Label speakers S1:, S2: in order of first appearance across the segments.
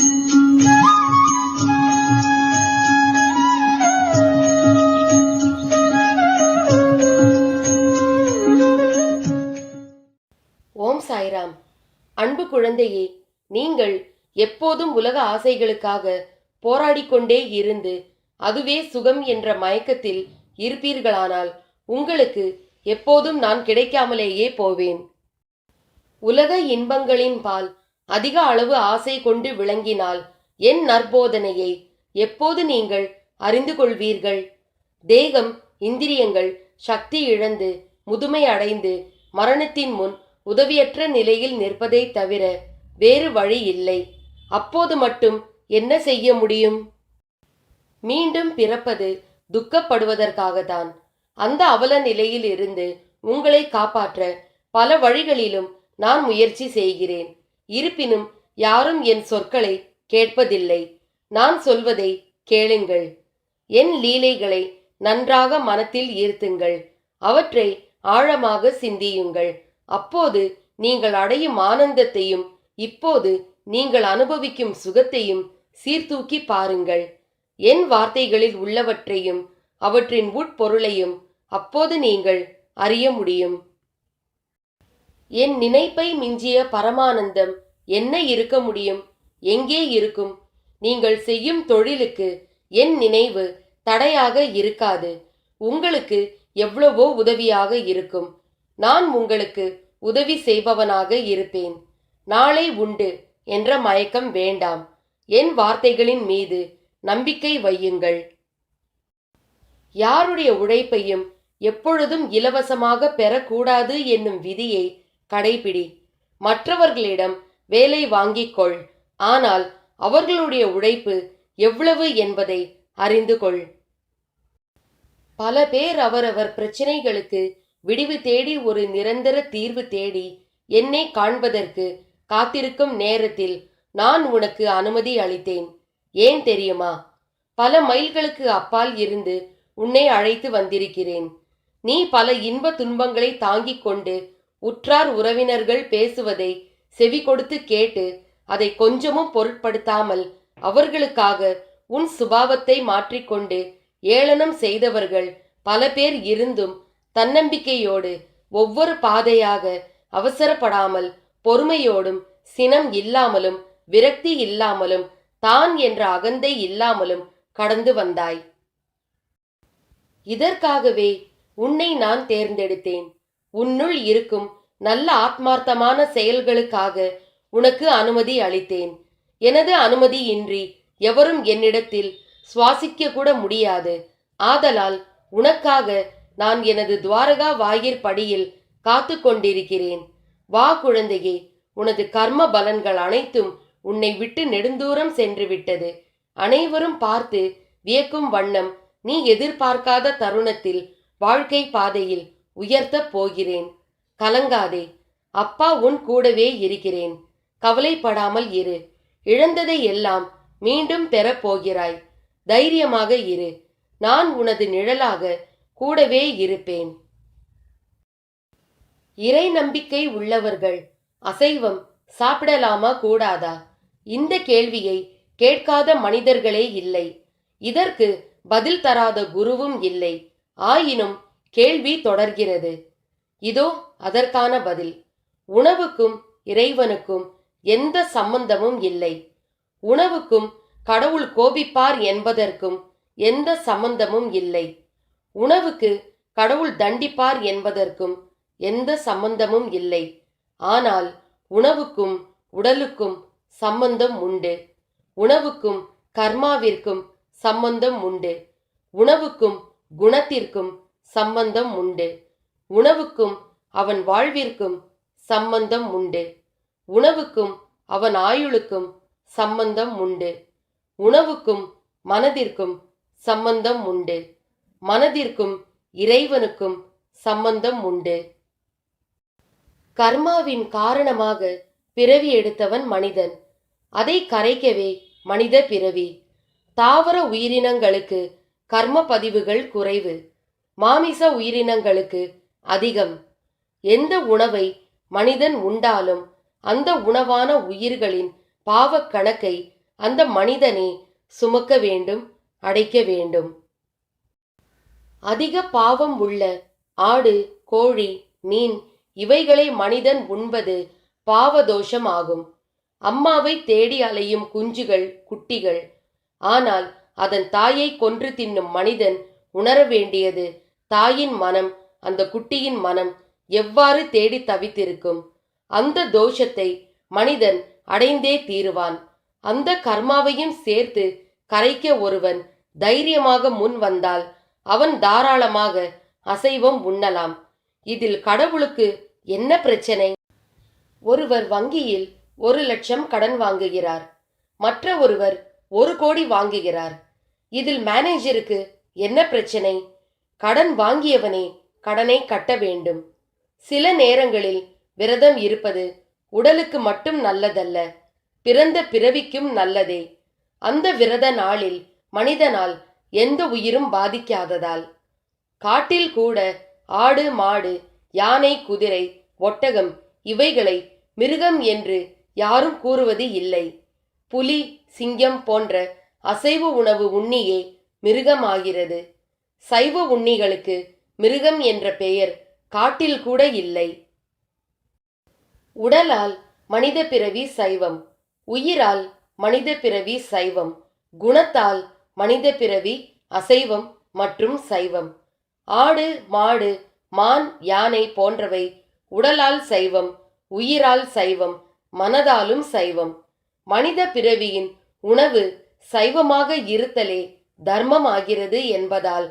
S1: ஓம் சாய்ராம். அன்பு குழந்தையே நீங்கள் எப்போதும் உலக ஆசைகளுக்காக போராடிக்கொண்டே இருந்து அதுவே சுகம் என்ற மயக்கத்தில் இருப்பீர்களானால் உங்களுக்கு எப்போதும் நான் கிடைக்காமலேயே போவேன். உலக இன்பங்களின் பால் அதிக அளவு ஆசை கொண்டு விளங்கினால் என் நற்போதனையை எப்போது நீங்கள் அறிந்து கொள்வீர்கள்? தேகம் இந்திரியங்கள் சக்தி இழந்து முதுமை அடைந்து மரணத்தின் முன் உதவியற்ற நிலையில் நிற்பதை தவிர வேறு வழி இல்லை. அப்போது மட்டும் என்ன செய்ய முடியும்? மீண்டும் பிறப்பது துக்கப்படுவதற்காகத்தான். அந்த அவல நிலையில் இருந்து உங்களை காப்பாற்ற பல வழிகளிலும் நான் முயற்சி செய்கிறேன். இருப்பினும் யாரும் என் சொற்களை கேட்பதில்லை. நான் சொல்வதை கேளுங்கள். என் லீலைகளை நன்றாக மனத்தில் ஈர்த்துங்கள். அவற்றை ஆழமாக சிந்தியுங்கள். அப்போது நீங்கள் அடையும் ஆனந்தத்தையும் இப்போது நீங்கள் அனுபவிக்கும் சுகத்தையும் சீர்தூக்கி பாருங்கள். என் வார்த்தைகளில் உள்ளவற்றையும் அவற்றின் உட்பொருளையும் அப்போது நீங்கள் அறிய முடியும். என் நினைப்பை மிஞ்சிய பரமானந்தம் என்ன இருக்க முடியும்? எங்கே இருக்கும்? நீங்கள் செய்யும் தொழிலுக்கு என் நினைவு தடையாக இருக்காது. உங்களுக்கு எவ்வளவோ உதவியாக இருக்கும். நான் உங்களுக்கு உதவி செய்பவனாக இருப்பேன். நாளை உண்டு என்ற மயக்கம் வேண்டாம். என் வார்த்தைகளின் மீது நம்பிக்கை வையுங்கள். யாருடைய உழைப்பையும் எப்பொழுதும் இலவசமாக பெறக்கூடாது என்னும் விதியை கடைபிடி. மற்றவர்களிடம் வேலை வாங்கிக் கொள். ஆனால் அவர்களுடைய உழைப்பு எவ்வளவு என்பதை அறிந்து கொள். பல பேர் அவரவர் பிரச்சனைகளுக்கு விடிவு தேடி ஒரு நிரந்தர தீர்வு தேடி என்னை காண்பதற்கு காத்திருக்கும் நேரத்தில் நான் உனக்கு அனுமதி அளித்தேன். ஏன் தெரியுமா? பல மைல்களுக்கு அப்பால் இருந்து உன்னை அழைத்து வந்திருக்கிறேன். நீ பல இன்ப துன்பங்களை தாங்கிக் கொண்டு உற்றார் உறவினர்கள் பேசுவதை செவி கொடுத்து கேட்டு அதை கொஞ்சமும் பொருட்படுத்தாமல் அவர்களுக்காக உன் சுபாவத்தை மாற்றிக்கொண்டு ஏளனம் செய்தவர்கள் பல பேர் இருந்தும் தன்னம்பிக்கையோடு ஒவ்வொரு பாதையாக அவசரப்படாமல் பொறுமையோடும் சினம் இல்லாமலும் விரக்தி இல்லாமலும் தான் என்ற அகந்தை இல்லாமலும் கடந்து வந்தாய். இதற்காகவே உன்னை நான் தேர்ந்தெடுத்தேன். உன்னுள் இருக்கும் நல்ல ஆத்மார்த்தமான செயல்களுக்காக உனக்கு அனுமதி அளித்தேன். எனது அனுமதியின்றி எவரும் என்னிடத்தில் சுவாசிக்க கூட முடியாது. ஆதலால் உனக்காக நான் எனது துவாரகா வாயிற் படியில் காத்து கொண்டிருக்கிறேன். வா குழந்தையே உனது கர்ம பலன்கள் அனைத்தும் உன்னை விட்டு நெடுந்தூரம் சென்று விட்டது அனைவரும் பார்த்து வியக்கும் வண்ணம் நீ எதிர்பார்க்காத தருணத்தில் வாழ்க்கை பாதையில் உயர்த்தப் போகிறேன். கலங்காதே அப்பா உன் கூடவே இருக்கிறேன். கவலைப்படாமல் இரு. இழந்ததை எல்லாம் மீண்டும் பெறப்போகிறாய் தைரியமாக இரு. நான் உனது நிழலாக கூடவே இருப்பேன். இறை நம்பிக்கை உள்ளவர்கள் அசைவம் சாப்பிடலாமா கூடாதா? இந்த கேள்வியை கேட்காத மனிதர்களே இல்லை. இதற்கு பதில் தராத குருவும் இல்லை. ஆயினும் கேள்வி தொடர்கிறது. இதோ அதற்கான பதில். உணவுக்கும் இறைவனுக்கும் எந்த சம்பந்தமும் இல்லை. உணவுக்கும் கடவுள் கோபிப்பார் என்பதற்கும் எந்த சம்பந்தமும் இல்லை. உணவுக்கு கடவுள் தண்டிப்பார் என்பதற்கும் எந்த சம்பந்தமும் இல்லை. ஆனால் உணவுக்கும் உடலுக்கும் சம்பந்தம் உண்டு. உணவுக்கும் கர்மாவிற்கும் சம்பந்தம் உண்டு. உணவுக்கும் குணத்திற்கும் சம்பந்தம் உண்டு. உணவுக்கும் அவன் வாழ்விற்கும் சம்பந்தம் உண்டு. உணவுக்கும் அவன் ஆயுளுக்கும் சம்பந்தம் உண்டு. உணவுக்கும் மனதிற்கும் சம்பந்தம் உண்டு. மனதிற்கும் இறைவனுக்கும் சம்பந்தம் உண்டு. கர்மாவின் காரணமாக பிறவி எடுத்தவன் மனிதன். அதை கரைக்கவே மனித பிறவி. தாவர உயிரினங்களுக்கு கர்ம பதிவுகள் குறைவு. மாமிச உயிரினங்களுக்கு அதிகம். எந்த உணவை மனிதன் உண்டாலும் அந்த உணவான உயிர்களின் பாவக் கணக்கை அந்த மனிதனே சுமக்க வேண்டும் அடைக்க வேண்டும். அதிக பாவம் உள்ள ஆடு கோழி மீன் இவைகளை மனிதன் உண்பது பாவதோஷம் ஆகும் அம்மாவை தேடி அலையும் குஞ்சுகள் குட்டிகள். ஆனால் அதன் தாயை கொன்று தின்னும் மனிதன் உணர வேண்டியது தாயின் மனம் அந்த குட்டியின் மனம் எவ்வாறு தேடி தவித்திருக்கும்? அந்த தோஷத்தை மனிதன் அடைந்தே தீருவான். அந்த கர்மாவையும் சேர்த்து கரைக்க ஒருவன் தைரியமாக முன் வந்தால் அவன் தாராளமாக அசைவம் உண்ணலாம். இதில் கடவுளுக்கு என்ன பிரச்சனை? ஒருவர் வங்கியில் ஒரு லட்சம் கடன் வாங்குகிறார். மற்ற ஒருவர் ஒரு கோடி வாங்குகிறார். இதில் மேனேஜருக்கு என்ன பிரச்சனை? கடன் வாங்கியவனே கடனை கட்ட வேண்டும். சில நேரங்களில் விரதம் இருப்பது உடலுக்கு மட்டும் நல்லதல்ல பிறந்த பிறவிக்கும் நல்லதே. அந்த விரத நாளில் மனிதனால் எந்த உயிரும் பாதிக்காததால். காட்டில் கூட ஆடு மாடு யானை குதிரை ஒட்டகம் இவைகளை மிருகம் என்று யாரும் கூறுவது இல்லை. புலி சிங்கம் போன்ற அசைவு உணவு உண்ணியே மிருகமாகிறது. சைவ உண்ணிகளுக்கு மிருகம் என்ற பெயர் காட்டில் கூட இல்லை. உடலால் மனித பிறவி சைவம் உயிரால் மனித பிறவி சைவம் குணத்தால் மனித பிறவி அசைவம் மற்றும் சைவம். ஆடு மாடு மான் யானை போன்றவை உடலால் சைவம் உயிரால் சைவம் மனதாலும் சைவம். மனித பிறவியின் உணவு சைவமாக இருத்தலே தர்மமாகிறது என்பதால்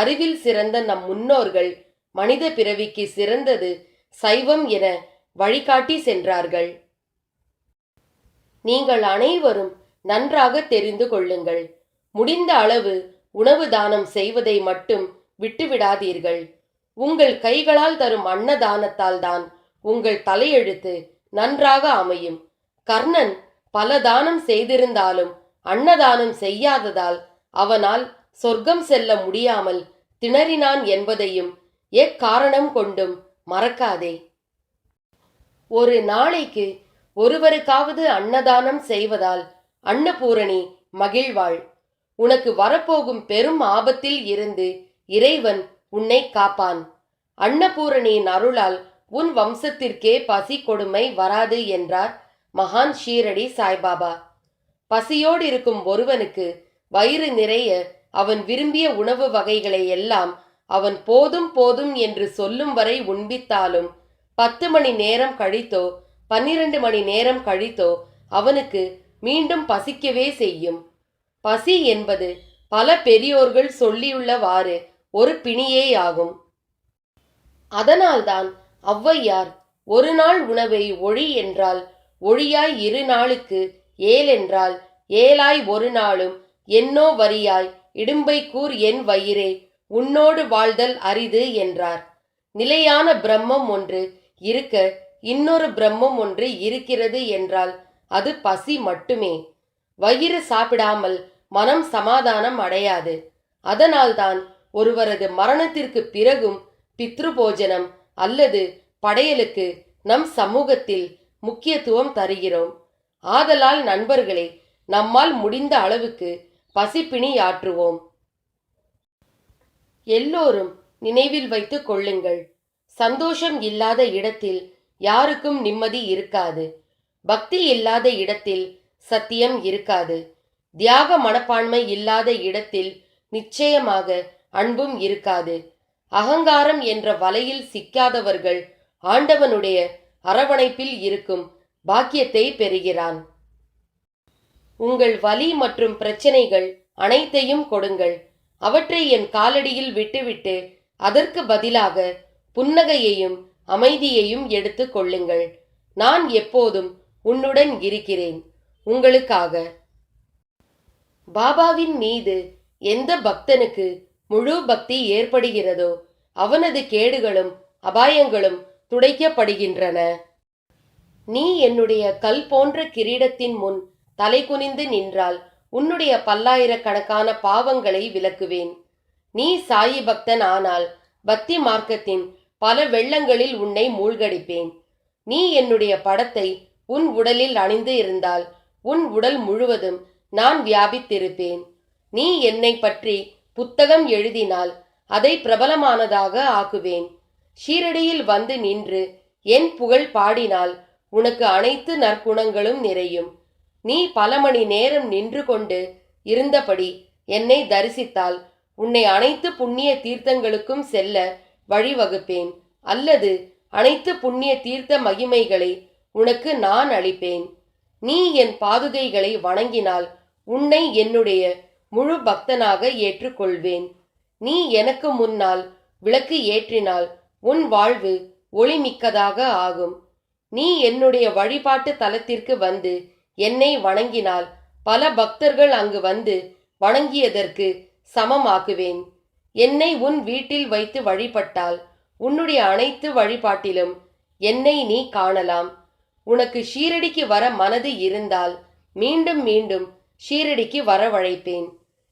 S1: அறிவில் சிறந்த நம் முன்னோர்கள் மனித பிறவிக்கு சிறந்தது சைவம் என வழிகாட்டி சென்றார்கள். நீங்கள் அனைவரும் நன்றாக தெரிந்து கொள்ளுங்கள். முடிந்த அளவு உணவு தானம் செய்வதை மட்டும் விட்டுவிடாதீர்கள். உங்கள் கைகளால் தரும் அன்னதானத்தால் தான் உங்கள் தலையெழுத்து நன்றாக அமையும். கர்ணன் பல தானம் செய்திருந்தாலும் அன்னதானம் செய்யாததால் அவனால் சொர்க்கம் செல்ல முடியாமல் திணறினான் என்பதையும் எக்காரணம் கொண்டும் மறக்காதே. ஒரு நாளைக்கு ஒருவருக்காவது அன்னதானம் செய்வதால் அன்னபூரணி மகிழ்வாள். உனக்கு வரப்போகும் பெரும் ஆபத்தில் இருந்து இறைவன் உன்னை காப்பான். அன்னபூரணியின் அருளால் உன் வம்சத்திற்கே பசி கொடுமை வராது என்றார் மகான் ஷீரடி சாய்பாபா. பசியோடு இருக்கும் ஒருவனுக்கு வயிறு நிறைய அவன் விரும்பிய உணவு வகைகளை எல்லாம் அவன் போதும் போதும் என்று சொல்லும் வரை உண்பித்தாலும் பத்து மணி நேரம் கழித்தோ பன்னிரண்டு மணி நேரம் கழித்தோ அவனுக்கு மீண்டும் பசிக்கவே செய்யும். பசி என்பது பல பெரியோர்கள் சொல்லியுள்ளவாறு ஒரு பிணியேயாகும். அதனால்தான் ஔவையார் ஒரு நாள் உணவை ஒழி என்றால் ஒழியாய் இரு நாளுக்கு ஏலென்றால் ஏழாய் ஏலாய் ஒரு நாளும் என்னோ வரியாய் இடும்பை கூர் என் வயிறே உன்னோடு வாழ்தல் அரிது என்றார். நிலையான பிரம்மம் ஒன்று இருக்க இன்னொரு பிரம்மம் ஒன்று இருக்கிறது என்றால் அது பசி மட்டுமே. வயிறு சாப்பிடாமல் மனம் சமாதானம் அடையாது. அதனால்தான் ஒருவரது மரணத்திற்கு பிறகும் பித்ருபோஜனம் அல்லது படையலுக்கு நம் சமூகத்தில் முக்கியத்துவம் தருகிறோம். ஆதலால் நண்பர்களே நம்மால் முடிந்த அளவுக்கு பசிப்பிணியாற்றுவோம் எல்லோரும் நினைவில் வைத்துக் கொள்ளுங்கள். சந்தோஷம் இல்லாத இடத்தில் யாருக்கும் நிம்மதி இருக்காது. பக்தி இல்லாத இடத்தில் சத்தியம் இருக்காது. தியாக மனப்பான்மை இல்லாத இடத்தில் நிச்சயமாக அன்பும் இருக்காது. அகங்காரம் என்ற வலையில் சிக்காதவர்கள் ஆண்டவனுடைய அரவணைப்பில் இருக்கும் பாக்கியத்தை பெறுகிறான். உங்கள் வலி மற்றும் பிரச்சனைகள் அனைத்தையும் கொடுங்கள். அவற்றை என் காலடியில் விட்டுவிட்டு அதற்கு பதிலாக புன்னகையையும் அமைதியையும் எடுத்து கொள்ளுங்கள். நான் எப்போதும் உன்னுடன் இருக்கிறேன். உங்களுக்காக. பாபாவின் மீது எந்த பக்தனுக்கு முழு பக்தி ஏற்படுகிறதோ அவனது கேடுகளும் அபாயங்களும் துடைக்கப்படுகின்றன. நீ என்னுடைய கல் போன்ற கிரீடத்தின் முன் தலை குனிந்து நின்றால் உன்னுடைய பல்லாயிரக்கணக்கான பாவங்களை விலக்குவேன் நீ சாயி பக்தன் ஆனால் பக்தி மார்க்கத்தின் பல வெள்ளங்களில் உன்னை மூழ்கடிப்பேன். நீ என்னுடைய படத்தை உன் உடலில் அணிந்து இருந்தால் உன் உடல் முழுவதும் நான் வியாபித்திருப்பேன். நீ என்னை பற்றி புத்தகம் எழுதினால் அதை பிரபலமானதாக ஆக்குவேன். ஷீரடியில் வந்து நின்று என் புகழ் பாடினால் உனக்கு அனைத்து நற்குணங்களும் நிறையும். நீ பல மணி நேரம் நின்று கொண்டு இருந்தபடி என்னை தரிசித்தால் உன்னை அனைத்து புண்ணிய தீர்த்தங்களுக்கும் செல்ல வழிவகுப்பேன். அல்லது அனைத்து புண்ணிய தீர்த்த மகிமைகளை உனக்கு நான் அளிப்பேன். நீ என் பாதுகைகளை வணங்கினால் உன்னை என்னுடைய முழு பக்தனாக ஏற்றுக்கொள்வேன். நீ எனக்கு முன்னால் விளக்கு ஏற்றினால் உன் வாழ்வு ஒளிமிக்கதாக ஆகும். நீ என்னுடைய வழிபாட்டு தலத்திற்கு வந்து என்னை வணங்கினால் பல பக்தர்கள் அங்கு வந்து வணங்கியதற்கு சமமாக்குவேன். என்னை உன் வீட்டில் வைத்து வழிபட்டால் உன்னுடைய அனைத்து வழிபாட்டிலும் என்னை நீ காணலாம். உனக்கு ஷீரடிக்கு வர மனது இருந்தால் மீண்டும் மீண்டும் ஷீரடிக்கு வரவழைப்பேன்.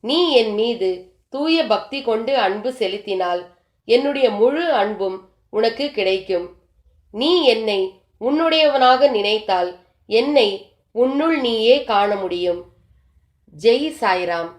S1: நீ என் மீது தூய பக்தி கொண்டு அன்பு செலுத்தினால் என்னுடைய முழு அன்பும் உனக்கு கிடைக்கும். நீ என்னை உன்னுடையவனாக நினைத்தால் என்னை உன்னுள் நீயே காண முடியும். ஜெய் சாய்ராம்.